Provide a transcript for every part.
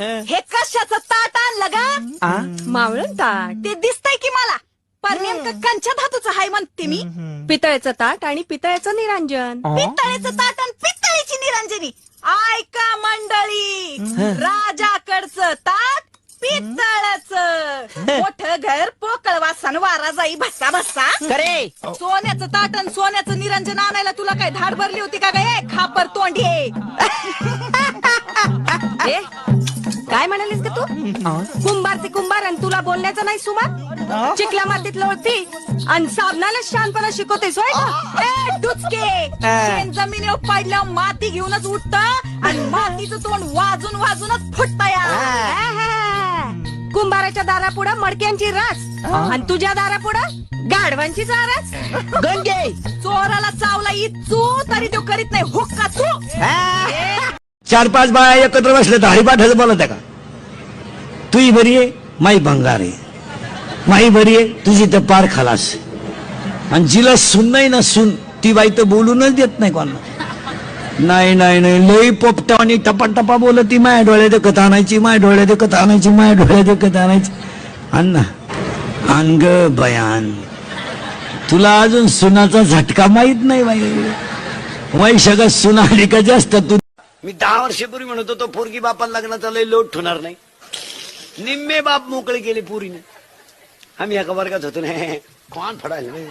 हे कशाचं ताट आणलं ग? मावळण ताट. ते दिसतंय की मला. पण नेमकं कंच्या धातूचं हाय म्हणते मी. पितळेचं ताट आणि पितळेचं निरांजन. पितळेचं ताट आणि पितळेची निरंजनी. ऐका मंडळी. राजाकडचं ताट पितळच. मोठ घर पोकळ वासन वारा जाई भस्सा भस्सा. करे. सोन्याचं ताट आणि सोन्याचं निरंजन आणायला तुला काय धाड भरली होती का गे? खापर तोंडी काय म्हणालीस का तू? कुंभार ते कुंभार आणि तुला बोलण्याचं नाही सुमार चिकला मातीत लोळती आणि साबणाला शानपणा शिकवतेस होय का? ए, डुचके! शेण जमिनीवर पडल्यावर माती घेऊनच उठत आणि मातीचं तोंड वाजून वाजूनच फुटत या. कुंभाराच्या दारापुढं मडक्यांची रास आणि तुझ्या दारापुढं गाढवांची चारास. गंगे! चोराला चावला इचू तरी तो करीत नाही. हुक्का चू चार पाच बाया एकत्र बसले तर हरिपाठाचं बोलत आहे का? तुही बरी आहे माई भंगार। आहे माई बरी आहे तुझी तर पार खलास। आणि जिला सुन नाही ना सुन ती बाई तर बोलूनच देत नाही कोणाला। नाही नाही नाही लई पोपटा आणि टपा टपा बोलत ती माया डोळ्यात कथा आणायची माया डोळ्यात कथा आणायची माया डोळ्यात कथा आणायची। अण्णा अंग बयान। तुला अजून सुनाचा झटका माहीत नाही बाई। सगळं सुना आली का जास्त तू मी दहा वर्षापूर्वी म्हणत होतो पोरगी बापाला लग्नाचा लय लोट होणार नाही. निम्मे बाप मोकळे केले पुरीने आम्ही एका वर्गात होतो ना कोण फडायला नाही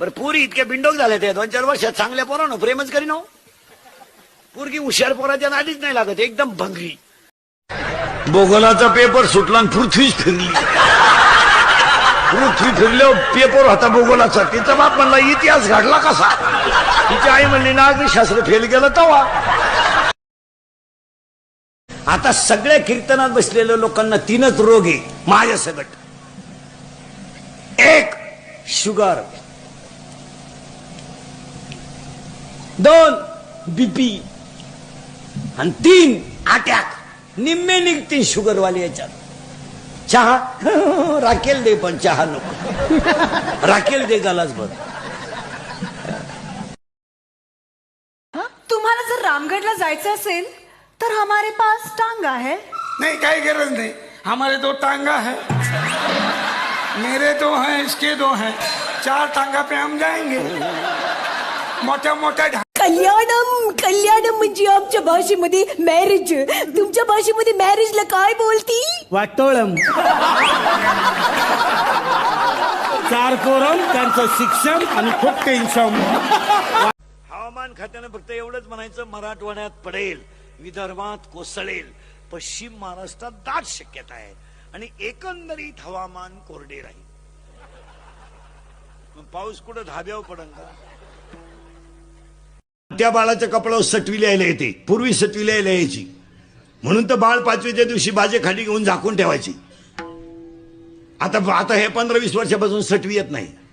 बरं पुरी इतक्या बिंडोक झाल्या त्या दोन चार वर्षात चांगल्या पोरानो प्रेमच करी हो पोरगी हुशार पोराच्या नादीच नाही लागत एकदम भंगरी भूगोलाचा पेपर सुटला आणि पृथ्वीच फिरली पृथ्वी फिरल्यावर पेपर होता भूगोलाचा तिचा बाप म्हणला इतिहास घडला कसा तिची आई म्हणली नागरिक शास्त्र फेल गेलं तवा आता सगळ्या कीर्तनात बसलेल्या लोकांना तीनच रोग आहे. माझ्या सगट. एक शुगर. दोन बीपी आणि तीन अटॅक. निम्मे निघतील शुगरवाले याच्यात. चहा? राखेल दे पण चहा नको. राखेल दे गालाच बघ तुम्हाला जर रामगडला जायचं असेल तर हमारे पास टांगा है। नहीं काही गरज नहीं। हमारे दो टांगा है। मेरे दो हैं इसके दो हैं। चार टांगा पे हम जाएंगे। मोठ्या मोठ्या ढा- कल्याणम कल्याणम म्हणजे आमच्या भाषेमध्ये मॅरेज तुमच्या भाषेमध्ये मॅरेजला काय बोलती? वाटोळम. चार पोरं त्यांचं शिक्षण आणि खूप टेन्शन हवामान खात्यानं फक्त एवढंच म्हणायचं मराठवाड्यात पडेल. विदर्भात कोसळेल. पश्चिम महाराष्ट्रात दाट शक्यता आहे. आणि एकंदरीत हवामान कोरडे राहील. मग पाऊस कुठं धाब्याव पडन का? त्या बाळाच्या कपड्यावर सटवी लिहायला येते. पूर्वी सटवी लिहायला यायची. म्हणून तर बाळ पाचवीच्या दिवशी बाजे खाली घेऊन झाकून ठेवायची. आता आता हे पंधरा वीस वर्षापासून सटवी येत नाही.